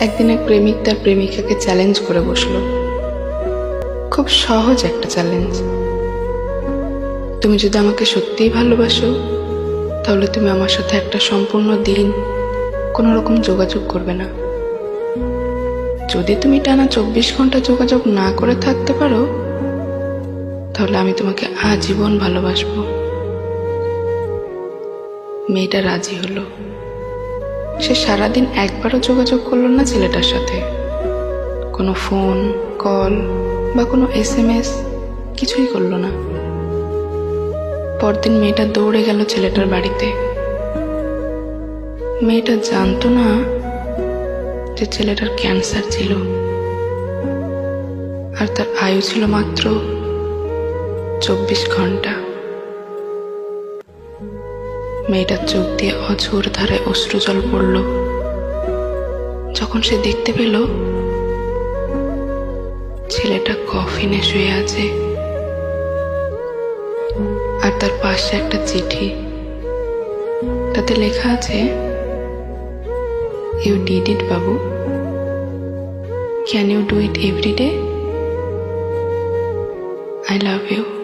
একদিন এক প্রেমিক তার প্রেমিকাকে চ্যালেঞ্জ করে বসল। খুব সহজ একটা চ্যালেঞ্জ তুমি যদি আমাকে সত্যিই ভালোবাসো, তাহলে তুমি আমার সাথে একটা সম্পূর্ণ দিন কোনো রকম যোগাযোগ করবে না। যদি তুমি টানা চব্বিশ ঘণ্টা যোগাযোগ না করে থাকতে পারো, তাহলে আমি তোমাকে আজীবন ভালোবাসবো। মেয়েটা রাজি হলো। সে সারাদিন একবারও যোগাযোগ করল না ছেলেটার সাথে। কোনো ফোন, কল বা কোনো এস এম এস কিছুই করল না। পরদিন মেয়েটা দৌড়ে গেল ছেলেটার বাড়িতে। মেয়েটা জানতো না যে ছেলেটার ক্যান্সার ছিল। আর তার আয়ু ছিল মাত্র চব্বিশ ঘণ্টা। মেয়েটার চোখ দিয়ে অঝোর ধারে অশ্রুজল পড়ল। যখন সে দেখতে পেল, ছেলেটা কফিনে শুয়ে আছে। আর তার পাশে একটা চিঠি। তাতে লেখা আছে you did it Babu. Can you do it every day I love you